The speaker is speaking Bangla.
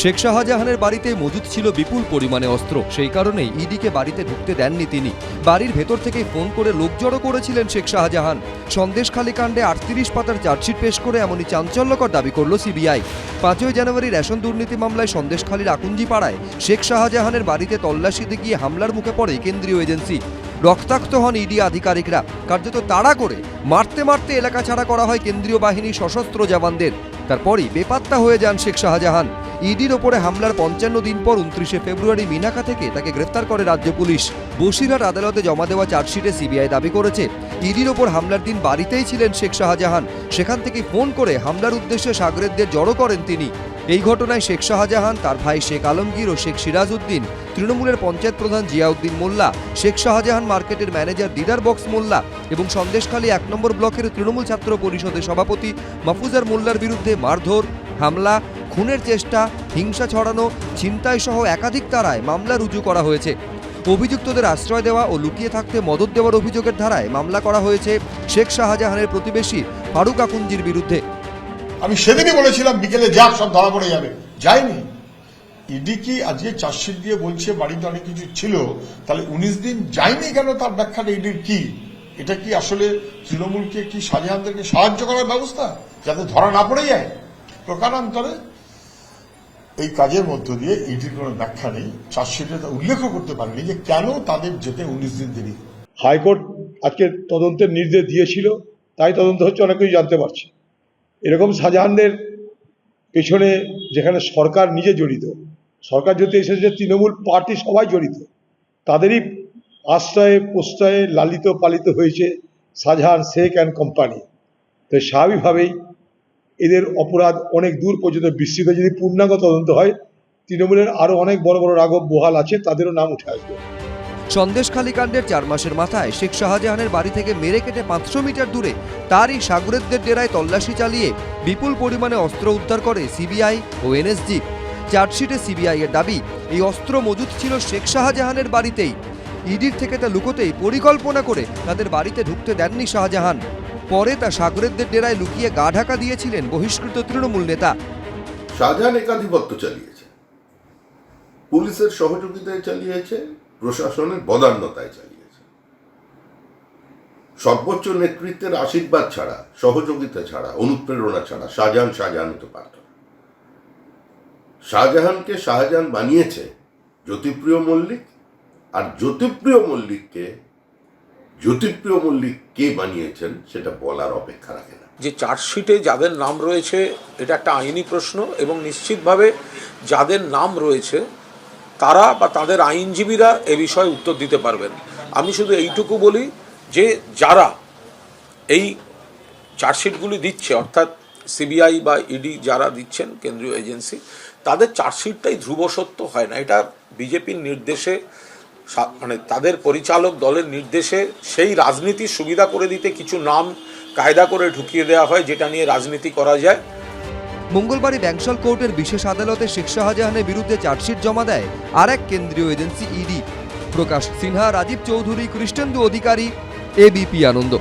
শেখ শাহজাহানের বাড়িতে মজুদ ছিল বিপুল পরিমাণে অস্ত্র। সেই কারণেই ইডিকে বাড়িতে ঢুকতে দেননি তিনি। বাড়ির ভেতর থেকে ফোন করে লোক জড়ো করেছিলেন শেখ শাহজাহান। সন্দেশখালী কাণ্ডে আটত্রিশ পাতার চার্জশিট পেশ করে এমনই চাঞ্চল্যকর দাবি করল সিবিআই। পাঁচই জানুয়ারি রেশন দুর্নীতি মামলায় সন্দেশখালীর আকুঞ্জি পাড়ায় শেখ শাহজাহানের বাড়িতে তল্লাশিতে গিয়ে হামলার মুখে পড়ে কেন্দ্রীয় এজেন্সি। রক্তাক্ত হন ইডি আধিকারিকরা। কার্যত তাড়া করে মারতে মারতে এলাকা ছাড়া করা হয় কেন্দ্রীয় বাহিনী সশস্ত্র জওয়ানদের। তারপরই বেপাত্তা হয়ে যান শেখ শাহজাহান। ইডির ওপরে হামলার পঞ্চান্ন দিন পর উনত্রিশে ফেব্রুয়ারি মিনাকা থেকে তাকে গ্রেফতার করে রাজ্য পুলিশ। বসিরহাট আদালতে জমা দেওয়া চার্জশিটে সিবিআই দাবি করেছে, ইডির ওপর হামলার দিন বাড়িতেই ছিলেন শেখ শাহজাহান। সেখান থেকে ফোন করে হামলার উদ্দেশ্যে সাগরেদদের জড়ো করেন তিনি। এই ঘটনায় শেখ শাহজাহান, তার ভাই শেখ আলমগীর ও শেখ সিরাজউদ্দিন তৃণমূলের পঞ্চায়েত প্রধান জিয়াউদ্দিন মোল্লা, শেখ শাহজাহান মার্কেটের ম্যানেজার দিদার বক্স মোল্লা এবং সন্দেশখালী এক নম্বর ব্লকের তৃণমূল ছাত্র পরিষদের সভাপতি মাহফুজার মোল্লার বিরুদ্ধে মারধর, হামলা, খুনের চেষ্টা, হিংসা ছড়ানো, ছিনতাই সহ একাধিক তারায় মামলা রুজু করা হয়েছে। অভিযুক্তদের আশ্রয় দেওয়া ও লুকিয়ে থাকতে মদত দেওয়ার অভিযোগের ধারায় মামলা করা হয়েছে শেখ শাহজাহানের প্রতিবেশী ফারুক আকুঞ্জির বিরুদ্ধে। আমি সেদিনই বলেছিলাম, বিকেলে যাক, সব ধরা পড়ে যাবে। যায়নি ইডি কি আজকে চার্জশিট দিয়ে বলছে, বাড়িতে অনেক কিছু ছিল, তাহলে উনিশ দিন যায়নি কেন তার ব্যাখ্যাটা? ইডির কি? এটা কি আসলে তৃণমূলকে কি শাহজাহানদেরকে সাহায্য করার ব্যবস্থা, যাতে ধরা না পড়ে যায়? প্রকারান্তরে এই কাজের মধ্য দিয়ে ইডির কোনো ব্যাখ্যা নেই, চার্জশিটে তা উল্লেখ করতে পারেনি যে কেন তাদের যেতে উনিশ দিন দেরি। হাইকোর্ট আজকে তদন্তের নির্দেশ দিয়েছিল, তাই তদন্ত হচ্ছে, অনেক কিছু জানতে পারছি। এরকম শাহজাহানদের পেছনে যেখানে সরকার নিজে জড়িত সরকার যদি এসেছে, তৃণমূল পার্টি সবাই জড়িত। তাদেরই আশ্রয়ে, প্রশ্রয়ে লালিত পালিত হয়েছে শাহজাহান শেখ অ্যান্ড কোম্পানি তো স্বাভাবিকভাবেই এদের অপরাধ অনেক দূর পর্যন্ত বিস্তৃত। যদি পূর্ণাঙ্গ তদন্ত হয়, তৃণমূলের আরও অনেক বড় বড় রাঘব বহাল আছে, তাদেরও নাম উঠে আসবে। সন্দেশখালী কাণ্ডের চার মাসের মাথায় শেখ শাহজাহানের বাড়ি থেকে মেরে কেটে পাঁচশো মিটার দূরে তারই সাগরেদদের ডেরায় তল্লাশি চালিয়ে বিপুল পরিমাণে অস্ত্র উদ্ধার করে সিবিআই ও এনএসজি। চার্জশিটে সিবিআই এর দাবি, এই অস্ত্র মজুদ ছিল শেখ শাহজাহানের বাড়িতেই। ইডির থেকে তা লুকোতেই পরিকল্পনা করে তাদের বাড়িতে ঢুকতে দেননি শাহজাহান। পরে তা সাগরেদদের ডেরায় লুকিয়ে গা ঢাকা দিয়েছিলেন বহিষ্কৃত তৃণমূল নেতা। শাহজাহান একাধিপত্য চালিয়েছে। পুলিশের সহযোগিতায় চালিয়েছে, প্রশাসনের বদান্যতায় চালিয়েছে। সর্বোচ্চ নেতৃত্বের আশীর্বাদ ছাড়া, সহযোগিতা ছাড়া, অনুপ্রেরণা ছাড়া শাহজাহান শাহজাহান হতে পারত শাহজাহানকে শাহজাহান বানিয়েছে জ্যোতিপ্রিয় মল্লিক আর জ্যোতিপ্রিয় মল্লিককে জ্যোতিপ্রিয় মল্লিক কে বানিয়েছেন সেটা বলার অপেক্ষা রাখে না। যে চার্জশিটে যাদের নাম রয়েছে, এটা একটা আইনি প্রশ্ন এবং নিশ্চিতভাবে যাদের নাম রয়েছে, তারা বা তাদের আইনজীবীরা এ বিষয়ে উত্তর দিতে পারবেন। আমি শুধু এইটুকু বলি যে যারা এই চার্জশিটগুলি দিচ্ছে, অর্থাৎ সিবিআই বা ইডি যারা দিচ্ছেন, কেন্দ্রীয় এজেন্সি তাদের চার্জশিটটাই ধ্রুব সত্য হয় না। এটা বিজেপির নির্দেশে মানে তাদের পরিচালক দলের নির্দেশে সেই রাজনীতির সুবিধা করে দিতে কিছু নাম কায়দা করে ঢুকিয়ে দেওয়া হয়, যেটা নিয়ে রাজনীতি করা যায়। মঙ্গলবারই ব্যাংশাল কোর্টের বিশেষ আদালতে শেখ শাহজাহানের বিরুদ্ধে চার্জশিট জমা দেয় আর এক কেন্দ্রীয় agency ED. Prakash Sinha, Rajib Chowdhury, Krishnendu Adhikari ABP Ananda.